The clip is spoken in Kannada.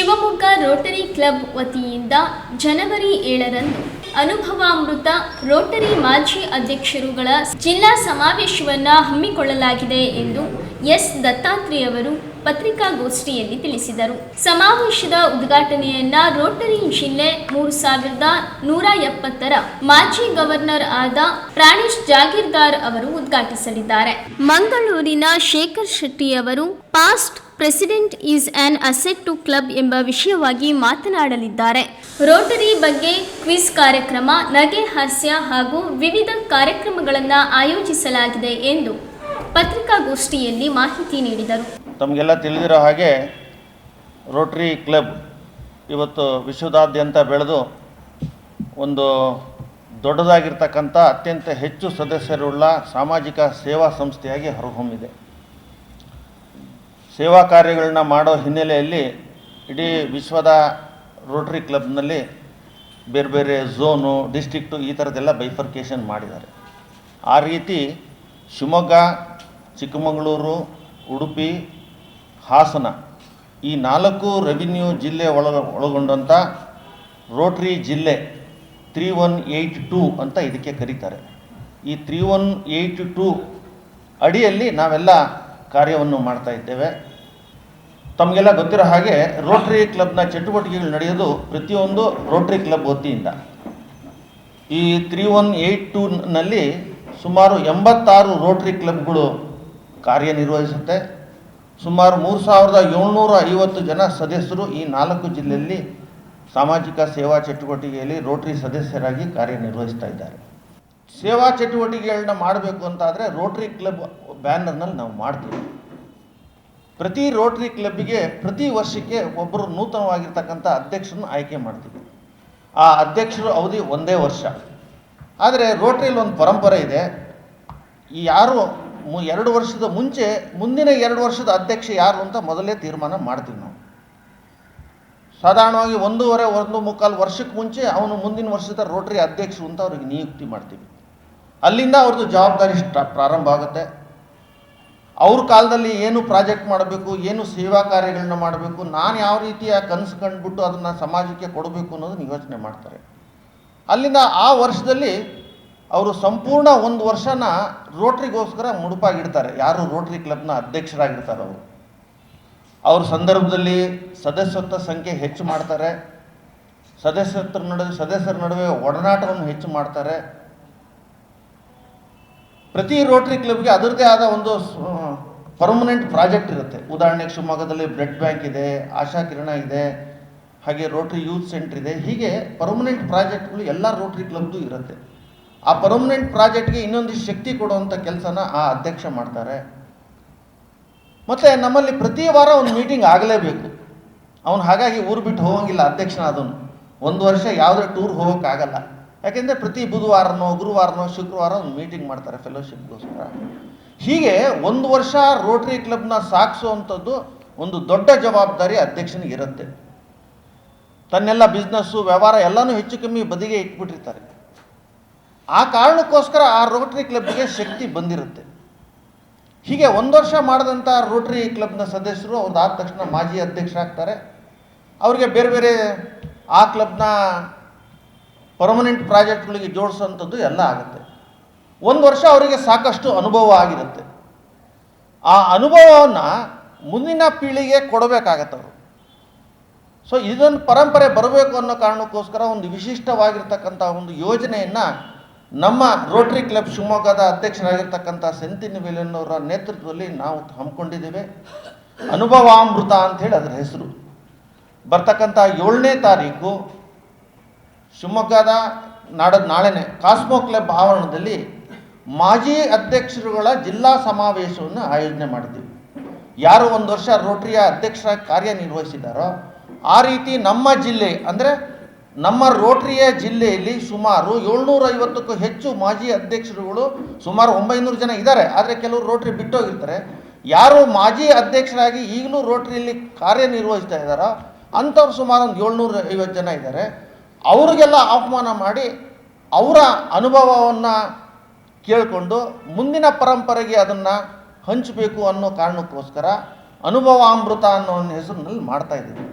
ಶಿವಮೊಗ್ಗ ರೋಟರಿ ಕ್ಲಬ್ ವತಿಯಿಂದ ಜನವರಿ ಏಳರಂದು ಅನುಭವಾಮೃತ ರೋಟರಿ ಮಾಜಿ ಅಧ್ಯಕ್ಷರುಗಳ ಜಿಲ್ಲಾ ಸಮಾವೇಶವನ್ನು ಹಮ್ಮಿಕೊಳ್ಳಲಾಗಿದೆ ಎಂದು ಎಸ್ ದತ್ತಾತ್ರೇಯ ಅವರು ಪತ್ರಿಕಾಗೋಷ್ಠಿಯಲ್ಲಿ ತಿಳಿಸಿದರು. ಸಮಾವೇಶದ ಉದ್ಘಾಟನೆಯನ್ನ ರೋಟರಿ ಜಿಲ್ಲೆ ಮೂರು ಸಾವಿರದ ನೂರ ಎಪ್ಪತ್ತರ ಮಾಜಿ ಗವರ್ನರ್ ಆದ ಪ್ರಾಣೇಶ್ ಜಾಗೀರ್ದಾರ್ ಅವರು ಉದ್ಘಾಟಿಸಲಿದ್ದಾರೆ. ಮಂಗಳೂರಿನ ಶೇಖರ್ ಶೆಟ್ಟಿ ಅವರು past president is an asset to club ಎಂಬ ವಿಷಯವಾಗಿ ಮಾತನಾಡಲಿದ್ದಾರೆ. ರೋಟರಿ ಬಗ್ಗೆ ಕ್ವಿಜ್ ಕಾರ್ಯಕ್ರಮ, ನಗೆ ಹಾಸ್ಯ ಹಾಗೂ ವಿವಿಧ ಕಾರ್ಯಕ್ರಮಗಳನ್ನು ಆಯೋಜಿಸಲಾಗಿದೆ ಎಂದು ಪತ್ರಿಕಾಗೋಷ್ಠಿಯಲ್ಲಿ ಮಾಹಿತಿ ನೀಡಿದರು. ತಮಗೆಲ್ಲ ತಿಳಿದಿರೋ ಹಾಗೆ ರೋಟ್ರಿ ಕ್ಲಬ್ ಇವತ್ತು ವಿಶ್ವದಾದ್ಯಂತ ಬೆಳೆದು ಒಂದು ದೊಡ್ಡದಾಗಿರ್ತಕ್ಕಂಥ ಅತ್ಯಂತ ಹೆಚ್ಚು ಸದಸ್ಯರುಳ್ಳ ಸಾಮಾಜಿಕ ಸೇವಾ ಸಂಸ್ಥೆಯಾಗಿ ಹೊರಹೊಮ್ಮಿದೆ. ಸೇವಾ ಕಾರ್ಯಗಳನ್ನ ಮಾಡೋ ಹಿನ್ನೆಲೆಯಲ್ಲಿ ಇಡೀ ವಿಶ್ವದ ರೋಟ್ರಿ ಕ್ಲಬ್ನಲ್ಲಿ ಬೇರೆ ಬೇರೆ ಝೋನು ಡಿಸ್ಟಿಕ್ಟು ಈ ಥರದ್ದೆಲ್ಲ ಬೈಫರ್ಕೇಷನ್ ಮಾಡಿದ್ದಾರೆ. ಆ ರೀತಿ ಶಿವಮೊಗ್ಗ, ಚಿಕ್ಕಮಗಳೂರು, ಉಡುಪಿ ಹಾಸನ. ಈ ನಾಲ್ಕು ರೆವಿನ್ಯೂ ಜಿಲ್ಲೆ ಒಳ ಒಳಗೊಂಡಂಥ ರೋಟ್ರಿ ಜಿಲ್ಲೆ ತ್ರೀ ಒನ್ ಏಯ್ಟ್ ಟೂ ಅಂತ ಇದಕ್ಕೆ ಕರೀತಾರೆ. ಈ ತ್ರೀ ಒನ್ ಏಯ್ಟ್ ಟೂ ಅಡಿಯಲ್ಲಿ ನಾವೆಲ್ಲ ಕಾರ್ಯವನ್ನು ಮಾಡ್ತಾ ಇದ್ದೇವೆ. ತಮಗೆಲ್ಲ ಗೊತ್ತಿರೋ ಹಾಗೆ ರೋಟ್ರಿ ಕ್ಲಬ್ನ ಚಟುವಟಿಕೆಗಳು ನಡೆಯೋದು ಪ್ರತಿಯೊಂದು ರೋಟ್ರಿ ಕ್ಲಬ್ ವತಿಯಿಂದ. ಈ ತ್ರೀ ಒನ್ ಏಯ್ಟ್ ಟೂನಲ್ಲಿ ಸುಮಾರು ಎಂಬತ್ತಾರು ರೋಟ್ರಿ ಕ್ಲಬ್ಗಳು ಕಾರ್ಯನಿರ್ವಹಿಸುತ್ತೆ. ಸುಮಾರು ಮೂರು ಸಾವಿರದ ಏಳ್ನೂರ ಐವತ್ತು ಜನ ಸದಸ್ಯರು ಈ ನಾಲ್ಕು ಜಿಲ್ಲೆಯಲ್ಲಿ ಸಾಮಾಜಿಕ ಸೇವಾ ಚಟುವಟಿಕೆಯಲ್ಲಿ ರೋಟರಿ ಸದಸ್ಯರಾಗಿ ಕಾರ್ಯನಿರ್ವಹಿಸ್ತಾ ಇದ್ದಾರೆ. ಸೇವಾ ಚಟುವಟಿಕೆಗಳನ್ನ ಮಾಡಬೇಕು ಅಂತಾದರೆ ರೋಟರಿ ಕ್ಲಬ್ ಬ್ಯಾನರ್ನಲ್ಲಿ ನಾವು ಮಾಡ್ತೀವಿ. ಪ್ರತಿ ರೋಟರಿ ಕ್ಲಬ್ಗೆ ಪ್ರತಿ ವರ್ಷಕ್ಕೆ ಒಬ್ಬರು ನೂತನವಾಗಿರ್ತಕ್ಕಂಥ ಅಧ್ಯಕ್ಷರನ್ನು ಆಯ್ಕೆ ಮಾಡ್ತೀವಿ. ಆ ಅಧ್ಯಕ್ಷರು ಅವಧಿ ಒಂದೇ ವರ್ಷ. ಆದರೆ ರೋಟ್ರಿಯಲ್ಲಿ ಒಂದು ಪರಂಪರೆ ಇದೆ. ಯಾರು ಎರಡು ವರ್ಷದ ಮುಂಚೆ, ಮುಂದಿನ ಎರಡು ವರ್ಷದ ಅಧ್ಯಕ್ಷ ಯಾರು ಅಂತ ಮೊದಲೇ ತೀರ್ಮಾನ ಮಾಡ್ತೀವಿ ನಾವು. ಸಾಧಾರಣವಾಗಿ ಒಂದೂವರೆ, ಒಂದು ಮುಕ್ಕಾಲು ವರ್ಷಕ್ಕೆ ಮುಂಚೆ ಅವನು ಮುಂದಿನ ವರ್ಷದ ರೋಟರಿ ಅಧ್ಯಕ್ಷರು ಅಂತ ಅವ್ರಿಗೆ ನಿಯುಕ್ತಿ ಮಾಡ್ತೀವಿ. ಅಲ್ಲಿಂದ ಅವ್ರದ್ದು ಜವಾಬ್ದಾರಿ ಪ್ರಾರಂಭ ಆಗುತ್ತೆ. ಅವ್ರ ಕಾಲದಲ್ಲಿ ಏನು ಪ್ರಾಜೆಕ್ಟ್ ಮಾಡಬೇಕು, ಏನು ಸೇವಾ ಕಾರ್ಯಗಳನ್ನ ಮಾಡಬೇಕು, ನಾನು ಯಾವ ರೀತಿಯ ಕನಸು ಕಂಡುಬಿಟ್ಟು ಅದನ್ನು ಸಮಾಜಕ್ಕೆ ಕೊಡಬೇಕು ಅನ್ನೋದನ್ನ ಯೋಚನೆ ಮಾಡ್ತಾರೆ. ಅಲ್ಲಿಂದ ಆ ವರ್ಷದಲ್ಲಿ ಅವರು ಸಂಪೂರ್ಣ ಒಂದು ವರ್ಷನ ರೋಟ್ರಿಗೋಸ್ಕರ ಮುಡುಪಾಗಿಡ್ತಾರೆ. ಯಾರು ರೋಟ್ರಿ ಕ್ಲಬ್ನ ಅಧ್ಯಕ್ಷರಾಗಿರ್ತಾರೆ ಅವರು. ಅವ್ರ ಸಂದರ್ಭದಲ್ಲಿ ಸದಸ್ಯತ್ವ ಸಂಖ್ಯೆ ಹೆಚ್ಚು ಮಾಡ್ತಾರೆ. ಸದಸ್ಯತ್ವ ನಡುವೆ, ಸದಸ್ಯರ ನಡುವೆ ಒಡನಾಟವನ್ನು ಹೆಚ್ಚು ಮಾಡ್ತಾರೆ. ಪ್ರತಿ ರೋಟ್ರಿ ಕ್ಲಬ್ಗೆ ಅದರದೇ ಆದ ಒಂದು ಪರ್ಮನೆಂಟ್ ಪ್ರಾಜೆಕ್ಟ್ ಇರುತ್ತೆ. ಉದಾಹರಣೆಗೆ ಶಿವಮೊಗ್ಗದಲ್ಲಿ ಬ್ಲಡ್ ಬ್ಯಾಂಕ್ ಇದೆ, ಆಶಾ ಕಿರಣ ಇದೆ, ಹಾಗೆ ರೋಟ್ರಿ ಯೂತ್ ಸೆಂಟರ್ ಇದೆ. ಹೀಗೆ ಪರ್ಮನೆಂಟ್ ಪ್ರಾಜೆಕ್ಟ್ಗಳು ಎಲ್ಲ ರೋಟ್ರಿ ಕ್ಲಬ್ದು ಇರುತ್ತೆ. ಆ ಪರ್ಮನೆಂಟ್ ಪ್ರಾಜೆಕ್ಟ್ಗೆ ಇನ್ನೊಂದಿಷ್ಟು ಶಕ್ತಿ ಕೊಡುವಂಥ ಕೆಲಸನ ಆ ಅಧ್ಯಕ್ಷ ಮಾಡ್ತಾರೆ. ಮತ್ತು ನಮ್ಮಲ್ಲಿ ಪ್ರತಿ ವಾರ ಒಂದು ಮೀಟಿಂಗ್ ಆಗಲೇಬೇಕು. ಅವನು ಹಾಗಾಗಿ ಊರು ಬಿಟ್ಟು ಹೋಗಂಗಿಲ್ಲ ಅದನ್ನು ಒಂದು ವರ್ಷ ಯಾವುದೇ ಟೂರ್ ಹೋಗೋಕ್ಕಾಗಲ್ಲ. ಯಾಕೆಂದರೆ ಪ್ರತಿ ಬುಧವಾರನೋ, ಗುರುವಾರನೋ, ಶುಕ್ರವಾರ ಒಂದು ಮೀಟಿಂಗ್ ಮಾಡ್ತಾರೆ ಫೆಲೋಶಿಪ್ಗೋಸ್ಕರ ಹೀಗೆ ಒಂದು ವರ್ಷ ರೋಟ್ರಿ ಕ್ಲಬ್ನ ಸಾಗಿಸುವಂಥದ್ದು ಒಂದು ದೊಡ್ಡ ಜವಾಬ್ದಾರಿ ಅಧ್ಯಕ್ಷನಿಗೆ ಇರುತ್ತೆ. ತನ್ನೆಲ್ಲ ಬಿಸ್ನೆಸ್ಸು ವ್ಯವಹಾರ ಎಲ್ಲನೂ ಹೆಚ್ಚು ಕಮ್ಮಿ ಬದಿಗೆ ಇಟ್ಬಿಟ್ಟಿರ್ತಾರೆ. ಆ ಕಾರಣಕ್ಕೋಸ್ಕರ ಆ ರೋಟ್ರಿ ಕ್ಲಬ್ಗೆ ಶಕ್ತಿ ಬಂದಿರುತ್ತೆ. ಹೀಗೆ ಒಂದು ವರ್ಷ ಮಾಡಿದಂಥ ರೋಟ್ರಿ ಕ್ಲಬ್ನ ಸದಸ್ಯರು ಅವ್ರದ್ದಾದ ತಕ್ಷಣ ಮಾಜಿ ಅಧ್ಯಕ್ಷರಾಗ್ತಾರೆ ಅವರಿಗೆ ಬೇರೆ ಬೇರೆ ಆ ಕ್ಲಬ್ನ ಪರ್ಮನೆಂಟ್ ಪ್ರಾಜೆಕ್ಟ್ಗಳಿಗೆ ಜೋಡಿಸೋಂಥದ್ದು ಎಲ್ಲ ಆಗುತ್ತೆ. ಒಂದು ವರ್ಷ ಅವರಿಗೆ ಸಾಕಷ್ಟು ಅನುಭವ ಆಗಿರುತ್ತೆ. ಆ ಅನುಭವವನ್ನು ಮುಂದಿನ ಪೀಳಿಗೆ ಕೊಡಬೇಕಾಗತ್ತೆ ಅವರು. ಸೊ ಇದೊಂದು ಪರಂಪರೆ ಬರಬೇಕು ಅನ್ನೋ ಕಾರಣಕ್ಕೋಸ್ಕರ ಒಂದು ವಿಶಿಷ್ಟವಾಗಿರ್ತಕ್ಕಂಥ ಒಂದು ಯೋಜನೆಯನ್ನು ನಮ್ಮ ರೋಟರಿ ಕ್ಲಬ್ ಶಿವಮೊಗ್ಗದ ಅಧ್ಯಕ್ಷರಾಗಿರ್ತಕ್ಕಂಥ ಅವರ ನೇತೃತ್ವದಲ್ಲಿ ನಾವು ಹಮ್ಮಿಕೊಂಡಿದ್ದೇವೆ. ಅನುಭವಾಮೃತ ಅಂಥೇಳಿ ಅದರ ಹೆಸರು. ಬರ್ತಕ್ಕಂಥ ಏಳನೇ ತಾರೀಕು ಶಿವಮೊಗ್ಗದ ನಾಡದ ನಾಳೆನೇ ಕಾಸ್ಮೋ ಕ್ಲಬ್ ಆವರಣದಲ್ಲಿ ಮಾಜಿ ಅಧ್ಯಕ್ಷರುಗಳ ಜಿಲ್ಲಾ ಸಮಾವೇಶವನ್ನು ಆಯೋಜನೆ ಮಾಡಿದ್ದೀವಿ. ಯಾರು ಒಂದು ವರ್ಷ ರೋಟರಿಯ ಅಧ್ಯಕ್ಷರಾಗಿ ಕಾರ್ಯನಿರ್ವಹಿಸಿದ್ದಾರೋ ಆ ರೀತಿ ನಮ್ಮ ಜಿಲ್ಲೆ ಅಂದರೆ ನಮ್ಮ ರೋಟ್ರಿಯ ಜಿಲ್ಲೆಯಲ್ಲಿ ಸುಮಾರು ಏಳ್ನೂರ ಐವತ್ತಕ್ಕೂ ಹೆಚ್ಚು ಮಾಜಿ ಅಧ್ಯಕ್ಷರುಗಳು, ಸುಮಾರು ಒಂಬೈನೂರು ಜನ ಇದ್ದಾರೆ. ಆದರೆ ಕೆಲವರು ರೋಟ್ರಿ ಬಿಟ್ಟೋಗಿರ್ತಾರೆ. ಯಾರು ಮಾಜಿ ಅಧ್ಯಕ್ಷರಾಗಿ ಈಗಲೂ ರೋಟ್ರಿಯಲ್ಲಿ ಕಾರ್ಯನಿರ್ವಹಿಸ್ತಾ ಇದ್ದಾರೋ, ಅಂಥವ್ರು ಸುಮಾರು ಒಂದು ಏಳ್ನೂರ ಐವತ್ತು ಜನ ಇದ್ದಾರೆ. ಅವರಿಗೆಲ್ಲ ಆಹ್ವಾನ ಮಾಡಿ ಅವರ ಅನುಭವವನ್ನು ಕೇಳಿಕೊಂಡು ಮುಂದಿನ ಪರಂಪರೆಗೆ ಅದನ್ನು ಹಂಚಬೇಕು ಅನ್ನೋ ಕಾರಣಕ್ಕೋಸ್ಕರ ಅನುಭವ ಅಮೃತ ಅನ್ನೋ ಒಂದು ಹೆಸರಿನಲ್ಲಿ ಮಾಡ್ತಾ ಇದ್ದೀವಿ.